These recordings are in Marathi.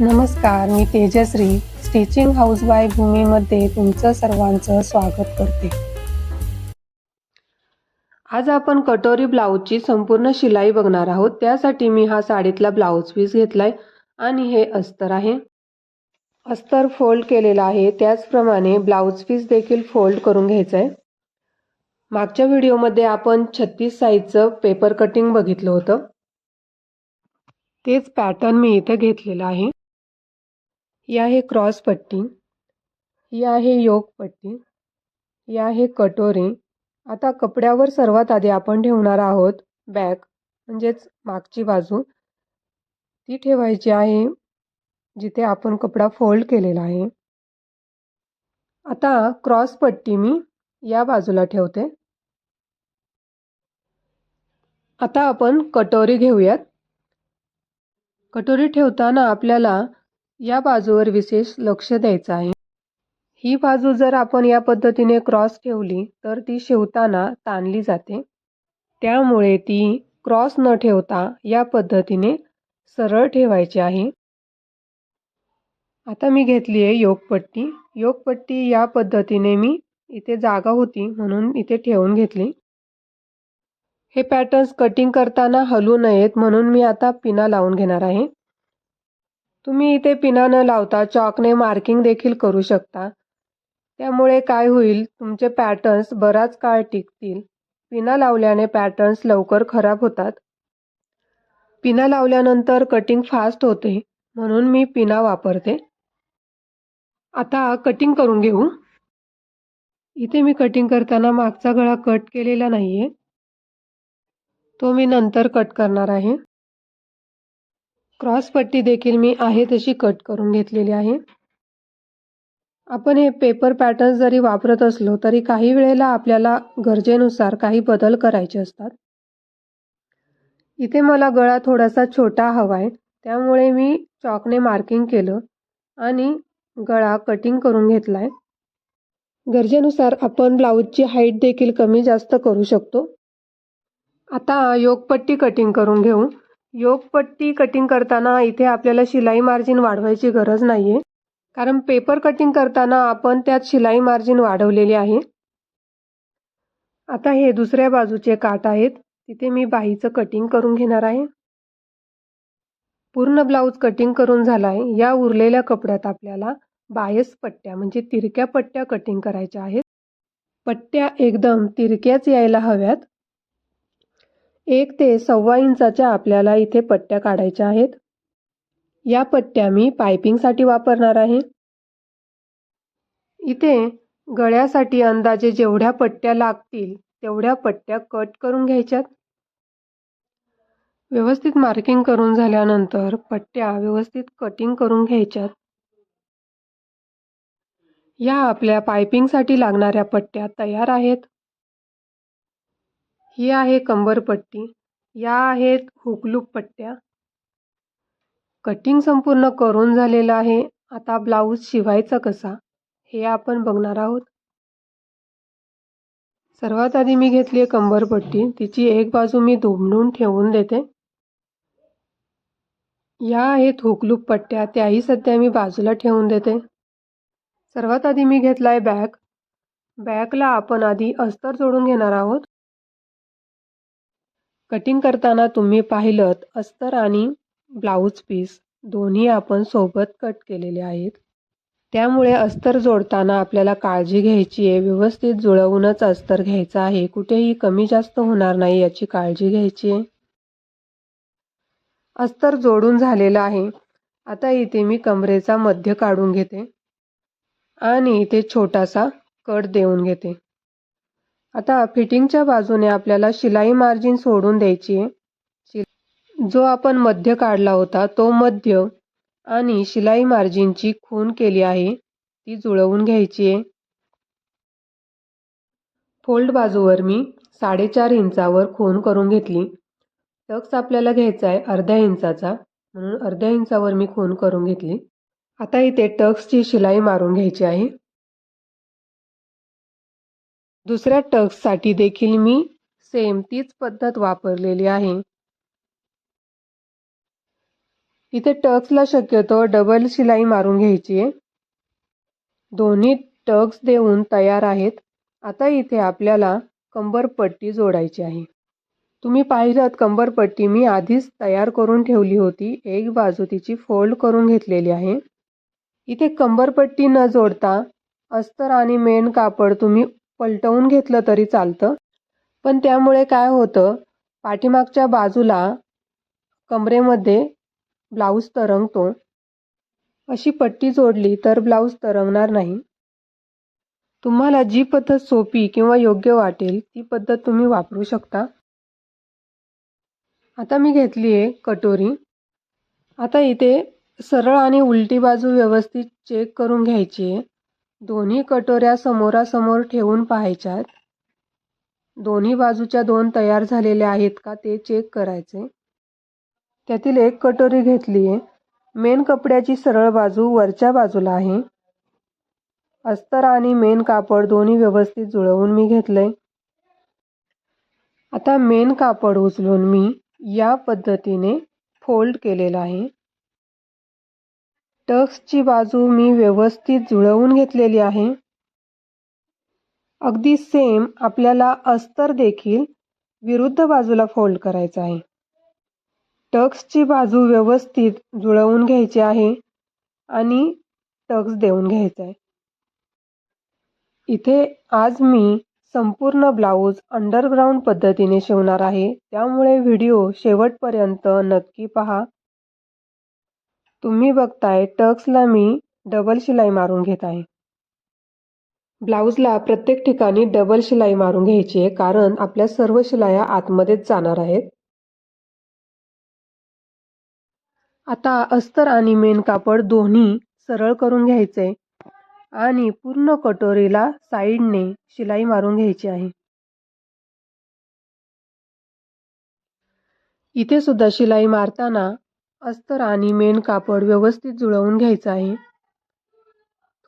नमस्कार मी तेजश्री स्टिचिंग हाऊस बाय भूमीमध्ये तुमचं सर्वांचं स्वागत करते. आज आपण कटोरी ब्लाऊजची संपूर्ण शिलाई बघणार आहोत. त्यासाठी मी हा साडीतला ब्लाऊज पीस घेतलाय आणि हे अस्तर आहे. अस्तर फोल्ड केलेलं आहे. त्याचप्रमाणे ब्लाऊज पीस देखील फोल्ड करून घ्यायचं आहे मागच्या व्हिडिओमध्ये आपण छत्तीस साईजचं पेपर कटिंग बघितलं होतं. तेच पॅटर्न मी इथं घेतलेलं आहे. ही आहे क्रॉस पट्टी ही आहे योग पट्टी ही आहे कटोरी. आता कपड्यावर सर्वात आधी आपण ठेवणार आहोत बॅक म्हणजेच मागची बाजू. ती ठेवायची आहे जिथे आपण कपडा फोल्ड केलेला आहे. आता क्रॉस पट्टी मी या बाजूला ठेवते. आता आपण कटोरी घेऊयात. कटोरी ठेवताना आपल्याला या बाजूवर विशेष लक्ष द्यायचं आहे. ही बाजू जर आपण या पद्धतीने क्रॉस ठेवली तर ती शिवताना ताणली जाते. त्यामुळे ती क्रॉस न ठेवता या पद्धतीने सरळ ठेवायची आहे. आता मी घेतली आहे योगपट्टी. योगपट्टी या पद्धतीने मी इथे जागा होती म्हणून इथे ठेवून घेतली. हे पॅटर्न्स कटिंग करताना हलू नयेत म्हणून मी आता पिना लावून घेणार आहे. तुम्ही इथे पिना न लावता चॉकने मार्किंग देखील करू शकता. त्यामुळे काय होईल तुमचे पॅटर्न्स बराच काळ टिकतील. पिना लावल्याने पॅटर्न्स लवकर खराब होतात. पिना लावल्यानंतर कटिंग फास्ट होते म्हणून मी पिना वापरते. आता कटिंग करून घेऊ. इथे मी कटिंग करताना मागचा गळा कट केलेला नाही आहे तो मी नंतर कट करणार आहे. क्रॉस पट्टी देखील मी आहे तशी कट करून घेतलेली आहे. आपण हे पेपर पॅटर्न जरी वापरत असलो तरी काही वेळेला आपल्याला गरजेनुसार काही बदल करायचे असतात. इथे मला गळा थोडासा छोटा हवा आहे त्यामुळे मी चॉकने मार्किंग केलं आणि गळा कटिंग करून घेतला आहे गरजेनुसार आपण ब्लाऊजची हाईट देखील कमी जास्त करू शकतो. आता योगपट्टी कटिंग करून घेऊ. योगपट्टी कटिंग करताना इथे आपल्याला शिलाई मार्जिन वाढवायची गरज नाही आहे कारण पेपर कटिंग करताना आपण त्यात शिलाई मार्जिन वाढवलेली आहे. आता हे दुसऱ्या बाजूचे काट आहेत. तिथे मी बाहीचं कटिंग करून घेणार आहे. पूर्ण ब्लाऊज कटिंग करून झाला आहे या उरलेल्या कपड्यात आपल्याला बायस पट्ट्या म्हणजे तिरक्या पट्ट्या कटिंग करायच्या आहेत. पट्ट्या एकदम तिरक्याच यायला हव्यात. एक ते सव्वा इंचाच्या आपल्याला इथे पट्ट्या काढायच्या आहेत. या पट्ट्या मी पायपिंगसाठी वापरणार आहे. इथे गळ्यासाठी अंदाजे जेवढ्या पट्ट्या लागतील तेवढ्या पट्ट्या कट करून घ्यायच्यात. व्यवस्थित मार्किंग करून झाल्यानंतर पट्ट्या व्यवस्थित कटिंग करून घ्यायच्यात. या आपल्या पायपिंगसाठी लागणाऱ्या पट्ट्या तयार आहेत. ही आहे कंबरपट्टी या आहेत हुकलूप पट्ट्या. कटिंग संपूर्ण करून झालेलं आहे. आता ब्लाऊज शिवायचा कसा हे आपण बघणार आहोत. सर्वात आधी मी घेतली आहे कंबरपट्टी तिची एक बाजू मी दुमडून ठेवून देते. या आहेत हुकलूप पट्ट्या. त्याही सध्या मी बाजूला ठेवून देते. सर्वात आधी मी घेतला आहे बॅग. बॅगला आपण आधी अस्तर जोडून घेणार आहोत. कटिंग करताना तुम्ही पाहिलं अस्तर आणि ब्लाऊज पीस दोन्ही आपण सोबत कट केलेले आहेत. त्यामुळे अस्तर जोडताना आपल्याला काळजी घ्यायची आहे. व्यवस्थित जुळवूनच अस्तर घ्यायचं आहे. कुठेही कमी जास्त होणार नाही याची काळजी घ्यायची आहे. अस्तर जोडून झालेलं आहे. आता इथे मी कमरेचा मध्य काढून घेते आणि इथे छोटासा कट देऊन घेते. आता फिटिंगच्या बाजूने आपल्याला शिलाई मार्जिन सोडून द्यायची आहे. जो आपण मध्य काढला होता तो मध्य आणि शिलाई मार्जिनची खून केली आहे ती जुळवून घ्यायची आहे. फोल्ड बाजूवर मी साडेचार इंचावर खून करून घेतली. टक्स आपल्याला घ्यायचा आहे अर्ध्या इंचाचा म्हणून अर्ध्या इंचावर मी खून करून घेतली. आता इथे टक्सची शिलाई मारून घ्यायची आहे. दुसऱ्या टक्ससाठी देखील मी सेम तीच पद्धत वापरलेली आहे. इथे टक्सला शक्यतो डबल शिलाई मारून घ्यायची आहे. दोन्ही टक्स देऊन तयार आहेत. आता इथे आपल्याला कंबरपट्टी जोडायची आहे. तुम्ही पाहिलं कंबरपट्टी मी आधीच तयार करून ठेवली होती. एक बाजू तिची फोल्ड करून घेतलेली आहे. इथे कंबरपट्टी न जोडता अस्तर आणि मेन कापड तुम्ही पलटवून घेतलं तरी चालतं. पण त्यामुळे काय होतं पाठीमागच्या बाजूला कमरेमध्ये ब्लाऊज तरंगतो. अशी पट्टी जोडली तर ब्लाऊज तरंगणार नाही. तुम्हाला जी पद्धत सोपी किंवा योग्य वाटेल ती पद्धत तुम्ही वापरू शकता. आता मी घेतली आहे कटोरी. आता इथे सरळ आणि उलटी बाजू व्यवस्थित चेक करून घ्यायची आहे. दोन्ही कटोऱ्या समोरासमोर ठेवून पाहायच्यात. दोन्ही बाजूच्या दोन तयार झालेल्या आहेत का ते चेक करायचे. त्यातील एक कटोरी घेतली आहे. मेन कपड्याची सरळ बाजू वरच्या बाजूला आहे. अस्तर आणि मेन कापड दोन्ही व्यवस्थित जुळवून मी घेतलंय. आता मेन कापड उचलून मी या पद्धतीने फोल्ड केलेला आहे. टक्सची बाजू मी व्यवस्थित जुळवून घेतलेली आहे. अगदी सेम आपल्याला अस्तर देखील विरुद्ध बाजूला फोल्ड करायचं आहे. टक्सची बाजू व्यवस्थित जुळवून घ्यायची आहे आणि टक्स देऊन घ्यायचा आहे. इथे आज मी संपूर्ण ब्लाऊज अंडरग्राऊंड पद्धतीने शिवणार आहे. त्यामुळे व्हिडिओ शेवटपर्यंत नक्की पहा. तुम्ही बघताय टक्सला मी डबल शिलाई मारून घेत आहे. ब्लाऊजला प्रत्येक ठिकाणी डबल शिलाई मारून घ्यायची आहे कारण आपल्या सर्व शिलाया आतमध्येच जाणार आहेत. आता अस्तर आणि मेन कापड दोन्ही सरळ करून घ्यायचे आणि पूर्ण कटोरीला साईडने शिलाई मारून घ्यायची आहे. इथे सुद्धा शिलाई मारताना अस्तर आणि मेन कापड व्यवस्थित जुळवून घ्यायचं आहे.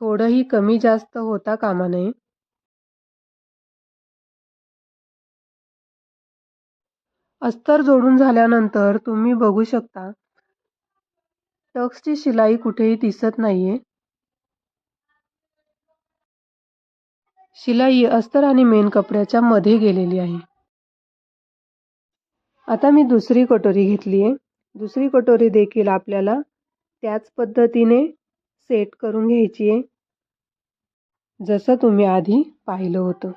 थोडंही कमी जास्त होता कामा नये. अस्तर जोडून झाल्यानंतर तुम्ही बघू शकता टक्सची शिलाई कुठेही दिसत नाहीये. शिलाई अस्तर आणि मेन कपड्याच्या मध्ये गेलेली आहे. आता मी दुसरी कटोरी घेतली आहे दुसरी कटोरी देखील आपल्याला त्याच पद्धतीने सेट करून घ्यायची आहे. जसं तुम्ही आधी पाहिलं होतं.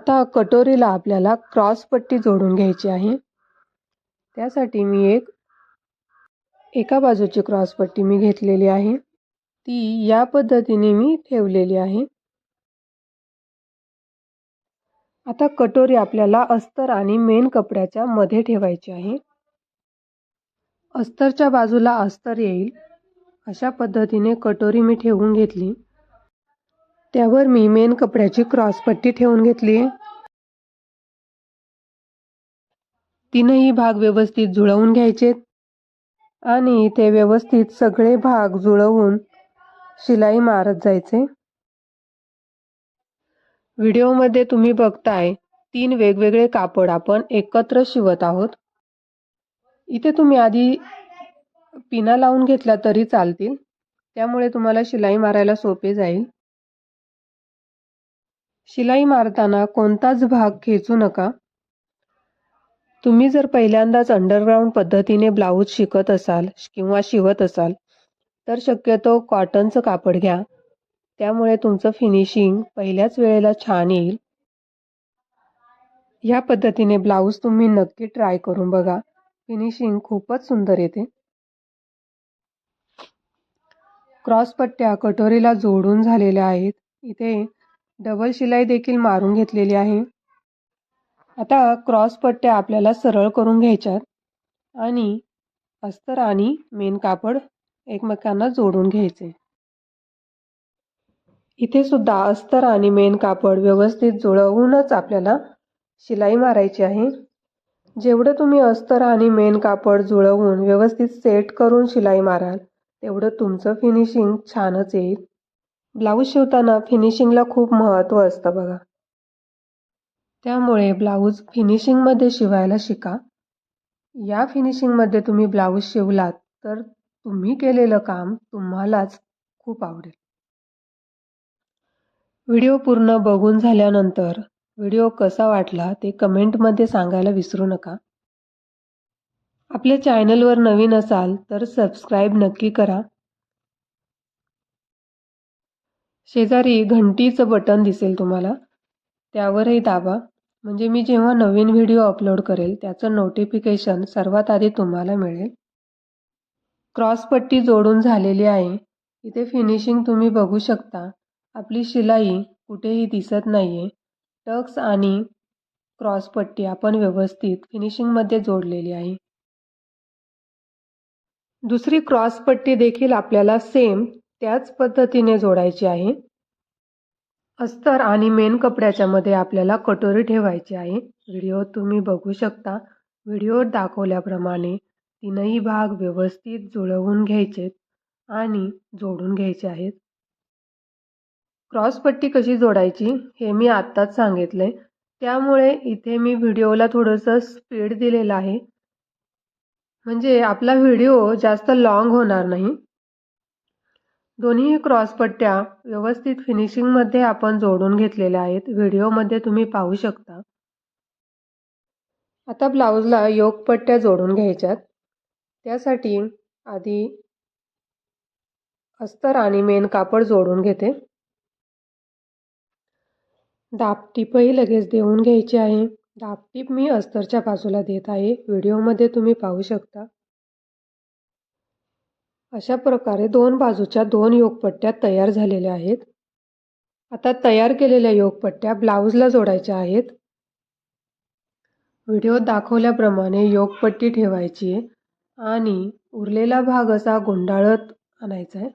आता कटोरीला आपल्याला क्रॉस पट्टी जोडून घ्यायची आहे. त्यासाठी मी एक एका बाजूची क्रॉस पट्टी मी घेतलेली आहे. ती या पद्धतीने मी ठेवलेली आहे. आता कटोरी आपल्याला अस्तर आणि मेन कपड्याच्या मध्ये ठेवायची आहे. अस्तरच्या बाजूला अस्तर येईल. अशा पद्धतीने कटोरी मी ठेवून घेतली. त्यावर मी मेन कपड्याची क्रॉस पट्टी ठेवून घेतली तीनही भाग व्यवस्थित जुळवून घ्यायचे आणि ते व्यवस्थित सगळे भाग जुळवून शिलाई मारत जायचे. व्हिडिओमध्ये तुम्ही बघताय तीन वेगवेगळे कापड आपण एकत्र शिवत आहोत. इथे तुम्ही आधी पिना लावून घेतला तरी चालतील. त्यामुळे तुम्हाला शिलाई मारायला सोपे जाईल. शिलाई मारताना कोणताच भाग खेचू नका. तुम्ही जर पहिल्यांदाच अंडरग्राऊंड पद्धतीने ब्लाऊज शिकत असाल किंवा शिवत असाल तर शक्यतो कॉटनचं कापड घ्या. त्यामुळे तुमचं फिनिशिंग पहिल्याच वेळेला छान येईल. ह्या पद्धतीने ब्लाऊज तुम्ही नक्की ट्राय करून बघा. फिनिशिंग खूपच सुंदर येते. क्रॉस पट्ट्या कटोरीला जोडून झालेल्या आहेत. इथे डबल शिलाई देखील मारून घेतलेली आहे. आता क्रॉस पट्ट्या आपल्याला सरळ करून घ्यायच्यात आणि अस्तर आणि मेन कापड एकमेकांना जोडून घ्यायचे. इथे सुद्धा अस्तर आणि मेन कापड व्यवस्थित जुळवूनच आपल्याला शिलाई मारायची आहे. जेवढं तुम्ही अस्तर आणि मेन कापड जुळवून व्यवस्थित सेट करून शिलाई माराल तेवढं तुमचं फिनिशिंग छानच येईल. ब्लाऊज शिवताना फिनिशिंगला खूप महत्त्व असतं बघा. त्यामुळे ब्लाऊज फिनिशिंगमध्ये शिवायला शिका. या फिनिशिंगमध्ये तुम्ही ब्लाऊज शिवलात तर तुम्ही केलेलं काम तुम्हालाच खूप आवडेल. व्हिडिओ पूर्ण बघून झाल्यानंतर व्हिडिओ कसा वाटला ते कमेंटमध्ये सांगायला विसरू नका. आपल्या चॅनलवर नवीन असाल तर सबस्क्राईब नक्की करा. शेजारी घंटीचं बटन दिसेल तुम्हाला त्यावरही दाबा. म्हणजे मी जेव्हा नवीन व्हिडिओ अपलोड करेल त्याचं नोटिफिकेशन सर्वात आधी तुम्हाला मिळेल. क्रॉसपट्टी जोडून झालेली आहे. इथे फिनिशिंग तुम्ही बघू शकता. आपली शिलाई कुठेही दिसत नाही आहे टक्स आणि क्रॉसपट्टी आपण व्यवस्थित फिनिशिंगमध्ये जोडलेली आहे. दुसरी क्रॉसपट्टी देखील आपल्याला सेम त्याच पद्धतीने जोडायची आहे. अस्तर आणि मेन कपड्याच्या मध्ये आपल्याला कटोरी ठेवायची आहे. व्हिडिओ तुम्ही बघू शकता. व्हिडिओ दाखवल्याप्रमाणे तीनही भाग व्यवस्थित जुळवून घ्यायचे आणि जोडून घ्यायचे आहेत. क्रॉसपट्टी कशी जोडायची हे मी आत्ताच सांगितलं. आहे त्यामुळे इथे मी व्हिडिओला थोडंसं स्पीड दिलेलं आहे. म्हणजे आपला व्हिडिओ जास्त लाँग होणार नाही. दोन्ही क्रॉसपट्ट्या व्यवस्थित फिनिशिंगमध्ये आपण जोडून घेतलेल्या आहेत. व्हिडिओमध्ये तुम्ही पाहू शकता. आता ब्लाऊजला योगपट्ट्या जोडून घ्यायच्यात. त्यासाठी आधी अस्तर आणि मेन कापड जोडून घेते. दापटीपही लगेच देऊन घ्यायची आहे. दापटीप मी अस्तरच्या बाजूला देत आहे. व्हिडिओमध्ये तुम्ही पाहू शकता. अशा प्रकारे दोन बाजूच्या दोन योगपट्ट्या तयार झालेल्या आहेत. आता तयार केलेल्या योगपट्ट्या ब्लाऊजला जोडायच्या आहेत. व्हिडिओ दाखवल्याप्रमाणे योगपट्टी ठेवायची आहे आणि उरलेला भाग असा गुंडाळत आणायचा आहे.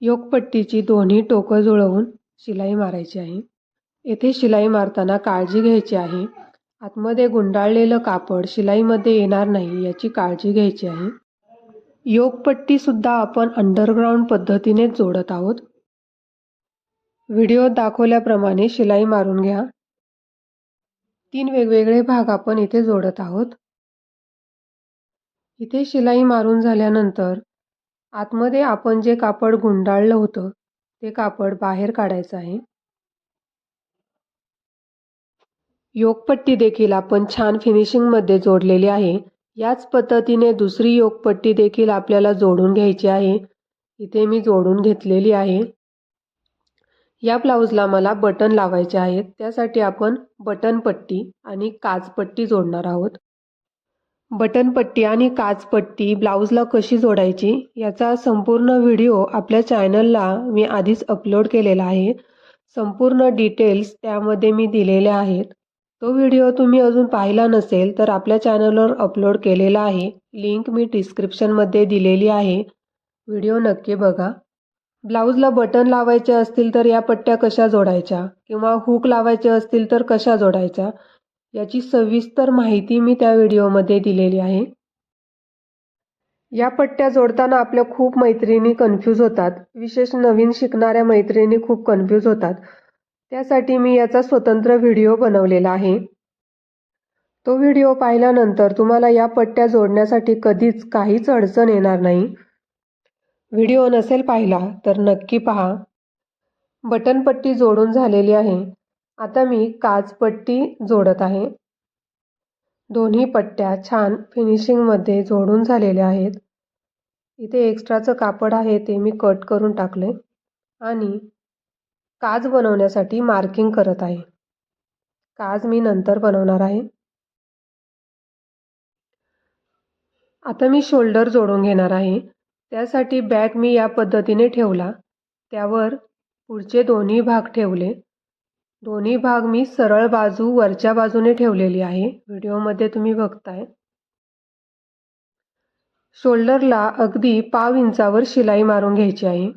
योगपट्टीची दोन्ही टोकं जुळवून शिलाई मारायची आहे. येथे शिलाई मारताना काळजी घ्यायची आहे. आतमध्ये गुंडाळलेलं कापड शिलाईमध्ये येणार नाही याची काळजी घ्यायची आहे. योगपट्टीसुद्धा आपण अंडरग्राऊंड पद्धतीनेच जोडत आहोत. व्हिडिओ दाखवल्याप्रमाणे शिलाई मारून घ्या. तीन वेगवेगळे भाग आपण इथे जोडत आहोत. इथे शिलाई मारून झाल्यानंतर आतमध्ये आपण जे कापड गुंडाळलं होतं ते कापड बाहेर काढायचं आहे. योगपट्टी देखील आपण छान फिनिशिंगमध्ये जोडलेली आहे. याच पद्धतीने दुसरी योगपट्टी देखील आपल्याला जोडून घ्यायची आहे. इथे मी जोडून घेतलेली आहे. या ब्लाऊजला मला बटन लावायचे आहेत. त्यासाठी आपण बटनपट्टी आणि काचपट्टी जोडणार आहोत. बटनपट्टी आणि काचपट्टी ब्लाऊजला कशी जोडायची याचा संपूर्ण व्हिडिओ आपल्या चॅनलला मी आधीच अपलोड केलेला आहे. संपूर्ण डिटेल्स त्यामध्ये मी दिलेल्या आहेत. तो व्हिडिओ तुम्ही अजून पाहिला नसेल तर आपल्या चॅनलवर अपलोड केलेला आहे. लिंक मी डिस्क्रिप्शनमध्ये दिलेली आहे. व्हिडिओ नक्की बघा. ब्लाऊजला बटन लावायचे असतील तर या पट्ट्या कशा जोडायच्या? किंवा हुक लावायचे असतील तर कशा जोडायच्या? याची सविस्तर माहिती मी त्या व्हिडिओमध्ये दिलेली आहे. या पट्ट्या जोडताना आपल्या खूप मैत्रिणी कन्फ्यूज होतात. विशेष नवीन शिकणाऱ्या मैत्रिणी खूप कन्फ्यूज होतात. त्यासाठी मी याचा स्वतंत्र व्हिडिओ बनवलेला आहे. तो व्हिडिओ पाहिल्यानंतर तुम्हाला या पट्ट्या जोडण्यासाठी कधीच काहीच अडचण येणार नाही. व्हिडिओ नसेल पाहिला तर नक्की पहा. बटनपट्टी जोडून झालेली आहे. आता मी काचपट्टी जोडत आहे. दोन्ही पट्ट्या छान फिनिशिंगमध्ये जोडून झालेल्या आहेत. इथे एक्स्ट्राचं कापड आहे ते मी कट करून टाकले आणि काज बनवण्यासाठी मार्किंग करत आहे. काज मी नंतर बनवणार आहे. आता मी शोल्डर जोडून घेणार आहे. त्यासाठी बॅग मी या पद्धतीने ठेवला. त्यावर पुढचे दोन्ही भाग ठेवले. दोन्ही भाग मी सरळ बाजू वरच्या बाजूने ठेवलेली आहे. व्हिडिओमध्ये तुम्ही बघताय. शोल्डरला अगदी पाव इंचावर शिलाई मारून घ्यायची आहे.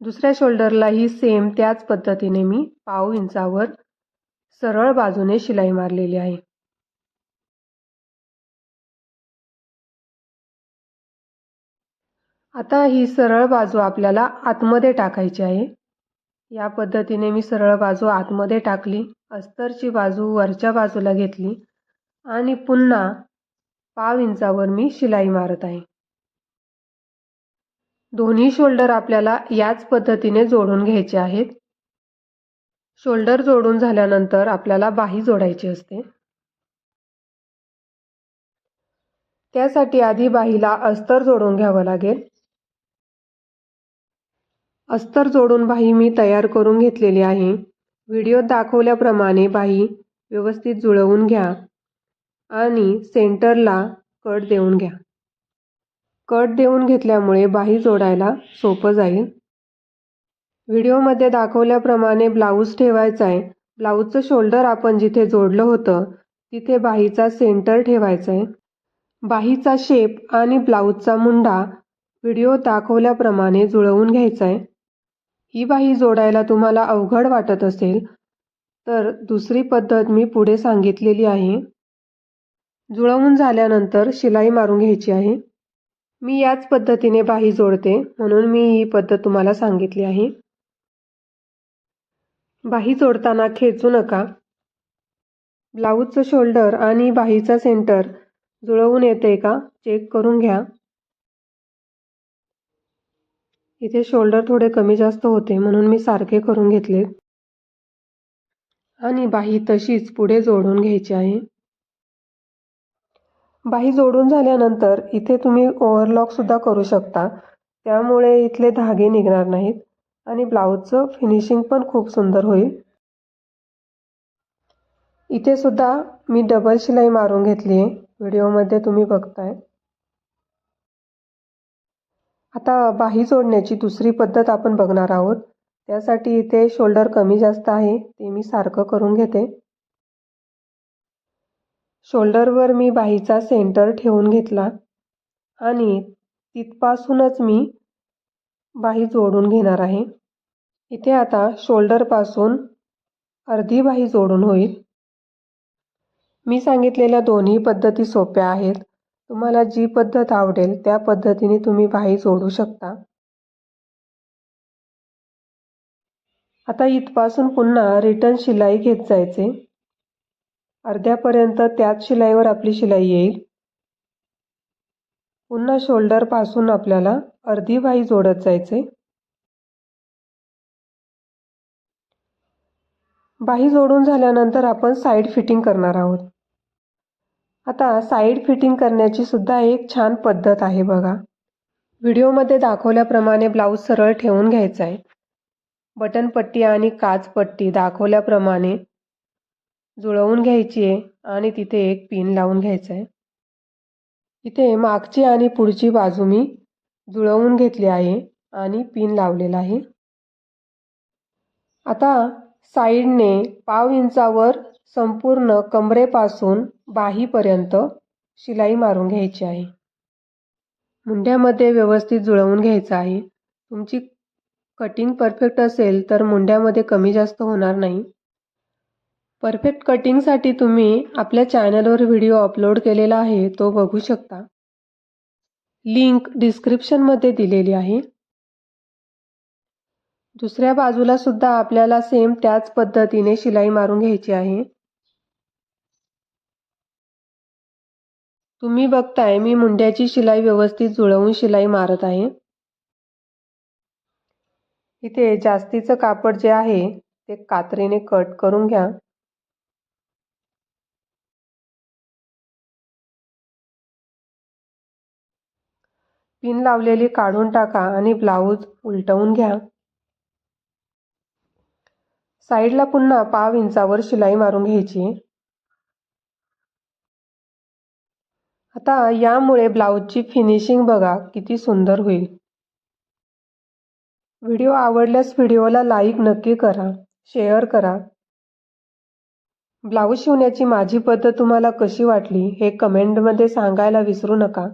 दुसऱ्या शोल्डरलाही सेम त्याच पद्धतीने मी पाव इंचावर सरळ बाजूने शिलाई मारलेली आहे. आता ही सरळ बाजू आपल्याला आतमध्ये टाकायची आहे. या पद्धतीने मी सरळ बाजू आतमध्ये टाकली अस्तरची बाजू वरच्या बाजूला घेतली आणि पुन्हा पाव इंचावर मी शिलाई मारत आहे. दोन्ही शोल्डर आपल्याला याच पद्धतीने जोडून घ्यायचे आहेत. शोल्डर जोडून झाल्यानंतर आपल्याला बाही जोडायची असते. त्यासाठी आधी बाहीला अस्तर जोडून घ्यावं लागेल. अस्तर जोडून बाही मी तयार करून घेतलेली आहे. व्हिडिओत दाखवल्याप्रमाणे बाही व्यवस्थित जुळवून घ्या आणि सेंटरला कट देऊन घ्या. कट देऊन घेतल्यामुळे बाही जोडायला सोपं जाईल. व्हिडिओमध्ये दाखवल्याप्रमाणे ब्लाऊज ठेवायचा आहे ब्लाऊजचं शोल्डर आपण जिथे जोडलं होतं तिथे बाहीचा सेंटर ठेवायचा आहे बाहीचा शेप आणि ब्लाऊजचा मुंडा व्हिडिओ दाखवल्याप्रमाणे जुळवून घ्यायचा आहे ही बाही जोडायला तुम्हाला अवघड वाटत असेल तर दुसरी पद्धत मी पुढे सांगितलेली आहे. जुळवून झाल्यानंतर शिलाई मारून घ्यायची आहे. मी याच पद्धतीने बाही जोडते म्हणून मी ही पद्धत तुम्हाला सांगितली आहे. बाही जोडताना खेचू नका. ब्लाऊजचं शोल्डर आणि बाहीचा सेंटर जुळवून येते का? चेक करून घ्या. इथे शोल्डर थोडे कमी जास्त होते म्हणून मी सारखे करून घेतले. आणि बाही तशीच पुढे जोडून घ्यायची आहे. बाही जोडून झाल्यानंतर इथे तुम्ही ओव्हरलॉक सुद्धा करू शकता. त्यामुळे इथले धागे निघणार नाहीत आणि ब्लाऊजचं फिनिशिंग पण खूप सुंदर होईल. इथे सुद्धा मी डबल शिलाई मारून घेतली आहे. व्हिडिओमध्ये तुम्ही बघताय. आता बाही जोडण्याची दुसरी पद्धत आपण बघणार आहोत. त्यासाठी इथे शोल्डर कमी जास्त आहे ते मी सारखं करून घेते. शोल्डरवर मी बाहीचा सेंटर ठेवून घेतला आणि तिथपासूनच मी बाही जोडून घेणार आहे. इथे आता शोल्डरपासून अर्धी बाही जोडून होईल. मी सांगितलेल्या दोन्ही पद्धती सोप्या आहेत. तुम्हाला जी पद्धत आवडेल त्या पद्धतीने तुम्ही बाही जोडू शकता. आता इथपासून पुन्हा रिटर्न शिलाई घेत जायचे. अर्ध्यापर्यंत त्याच शिलाईवर आपली शिलाई येईल. पुन्हा शोल्डरपासून आपल्याला अर्धी वाई जोडत जायचे. बाही जोडून झाल्यानंतर आपण साईड फिटिंग करणार आहोत. आता साईड फिटिंग करण्याची सुद्धा एक छान पद्धत आहे बघा. व्हिडिओमध्ये दाखवल्याप्रमाणे ब्लाऊज सरळ ठेवून घ्यायचा आहे. बटनपट्टी आणि काचपट्टी दाखवल्याप्रमाणे जुळवून घ्यायची आहे आणि तिथे एक पिन लावून घ्यायचं आहे. इथे मागची आणि पुढची बाजू मी जुळवून घेतली आहे आणि पिन लावलेला आहे. आता साईडने पाव इंचावर संपूर्ण कमरेपासून बाहीपर्यंत शिलाई मारून घ्यायची आहे. मुंड्यामध्ये व्यवस्थित जुळवून घ्यायचं आहे. तुमची कटिंग परफेक्ट असेल तर मुंड्यामध्ये कमी जास्त होणार नाही. परफेक्ट कटिंगसाठी तुम्ही आपल्या चॅनलवर व्हिडिओ अपलोड केलेला आहे तो बघू शकता. लिंक डिस्क्रिप्शनमध्ये दिलेली आहे. दुसऱ्या बाजूला सुद्धा आपल्याला सेम त्याच पद्धतीने शिलाई मारून घ्यायची आहे. तुम्ही बघताय मी मुंड्याची शिलाई व्यवस्थित जुळवून शिलाई मारत आहे. इथे जास्तीचं कापड जे आहे ते कात्रीने कट करून घ्या. पिन लावलेली काढून टाका आणि ब्लाऊज उलटवून घ्या. साईडला पुन्हा पाव इंचावर शिलाई मारून घ्यायची. आता यामुळे ब्लाऊजची फिनिशिंग बघा किती सुंदर होईल. व्हिडिओ आवडल्यास व्हिडिओला लाईक नक्की करा शेअर करा. ब्लाऊज शिवण्याची माझी पद्धत तुम्हाला कशी वाटली हे कमेंटमध्ये सांगायला विसरू नका.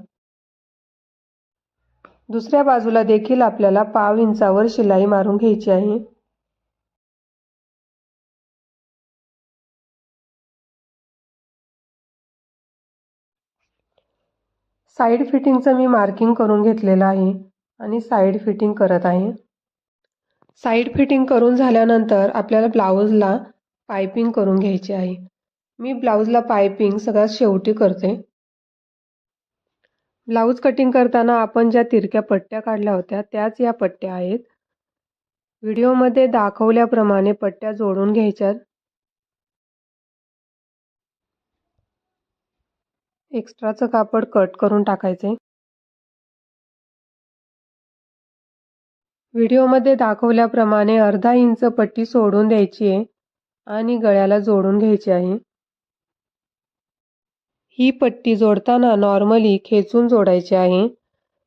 दुसऱ्या बाजूला देखील आपल्याला पाव इंचावर शिलाई मारून घ्यायची आहे. साईड फिटिंगचं मी मार्किंग करून घेतलेलं आहे आणि साईड फिटिंग करत आहे. साईड फिटिंग करून झाल्यानंतर आपल्याला ब्लाऊजला पायपिंग करून घ्यायची आहे. मी ब्लाऊजला पायपिंग सगळ्यात शेवटी करते. ब्लाऊज कटिंग करताना आपण ज्या तिरक्या पट्ट्या काढल्या होत्या त्याच या पट्ट्या आहेत. व्हिडिओमध्ये दाखवल्याप्रमाणे पट्ट्या जोडून घ्यायच्या. एक्स्ट्राचं कापड कट करून टाकायचे. व्हिडिओमध्ये दाखवल्याप्रमाणे अर्धा इंच पट्टी सोडून द्यायची आहे आणि गळ्याला जोडून घ्यायची आहे. ही पट्टी जोडताना नॉर्मली खेचून जोडायची आहे.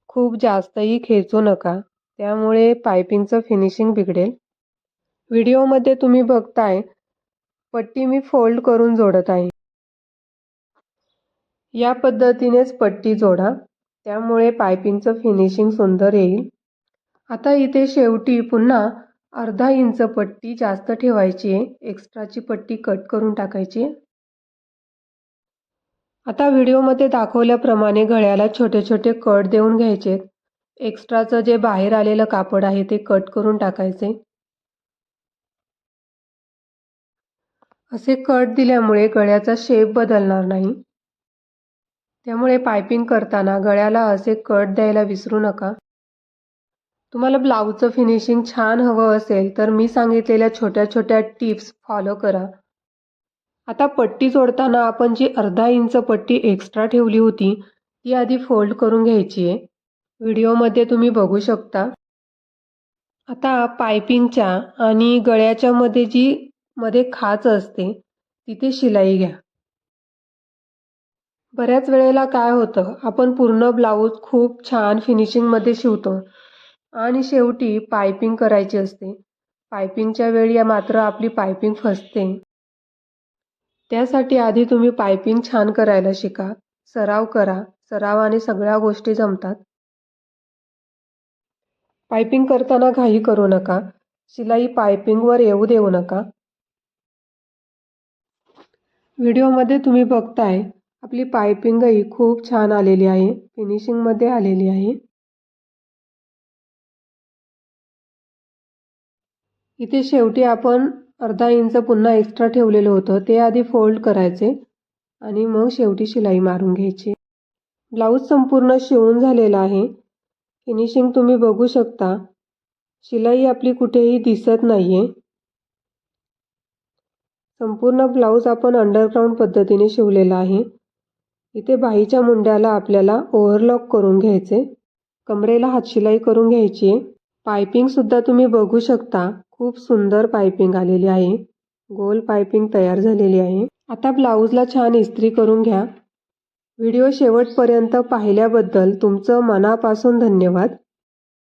खूप जास्तही खेचू नका. त्यामुळे पायपिंगचं फिनिशिंग बिघडेल. व्हिडिओमध्ये तुम्ही बघताय पट्टी मी फोल्ड करून जोडत आहे. या पद्धतीनेच पट्टी जोडा. त्यामुळे पायपिंगचं फिनिशिंग सुंदर येईल. आता इथे शेवटी पुन्हा अर्धा इंच पट्टी जास्त ठेवायची आहे. एक्स्ट्राची पट्टी कट करून टाकायची आहे. आता व्हिडिओमध्ये दाखवल्याप्रमाणे गळ्याला छोटे छोटे कट देऊन घ्यायचे. एक्स्ट्राचं जे बाहेर आलेलं कापड आहे ते कट करून टाकायचे. असे कट दिल्यामुळे गळ्याचा शेप बदलणार नाही. त्यामुळे पायपिंग करताना गळ्याला असे कट द्यायला विसरू नका. तुम्हाला ब्लाऊजचं फिनिशिंग छान हवं असेल तर मी सांगितलेल्या छोट्या छोट्या टिप्स फॉलो करा. आता पट्टी जोडताना आपण जी अर्धा इंच पट्टी एक्स्ट्रा ठेवली होती ती आधी फोल्ड करून घ्यायची आहे. व्हिडिओमध्ये तुम्ही बघू शकता. आता पायपिंगच्या आणि गळ्याच्या मध्ये जी मध्ये खाच असते तिथे शिलाई घ्या. बऱ्याच वेळेला काय होतं आपण पूर्ण ब्लाऊज खूप छान फिनिशिंगमध्ये शिवतो आणि शेवटी पायपिंग करायची असते. पायपिंगच्या वेळी मात्र आपली पायपिंग फसते. त्यासाठी आधी तुम्ही पायपिंग छान करायला शिका. सराव करा. सरावाने सगळ्या गोष्टी जमतात. पायपिंग करताना घाई करू नका. शिलाई पायपिंगवर येऊ देऊ नका. व्हिडिओमध्ये तुम्ही बघताय. आपली पायपिंगही खूप छान आलेली आहे. फिनिशिंगमध्ये आलेली आहे. इथे शेवटी आपण अर्धा इंच पुन्हा एक्स्ट्रा ठेवलेलं होतं. ते आधी फोल्ड करायचे आणि मग शेवटी शिलाई मारून घ्यायची. ब्लाऊज संपूर्ण शिवून झालेला आहे. फिनिशिंग तुम्ही बघू शकता. शिलाई आपली कुठेही दिसत नाही आहे संपूर्ण ब्लाऊज आपण अंडरग्राऊंड पद्धतीने शिवलेला आहे. इथे बाईच्या मुंड्याला आपल्याला ओव्हरलॉक करून घ्यायचे. कमरेला हातशिलाई करून घ्यायची आहे. पायपिंगसुद्धा तुम्ही बघू शकता. खूप सुंदर पायपिंग आलेली आहे. गोल पायपिंग तयार झालेली आहे. आता ब्लाऊजला छान इस्त्री करून घ्या. व्हिडिओ शेवटपर्यंत पाहिल्याबद्दल तुमचं मनापासून धन्यवाद.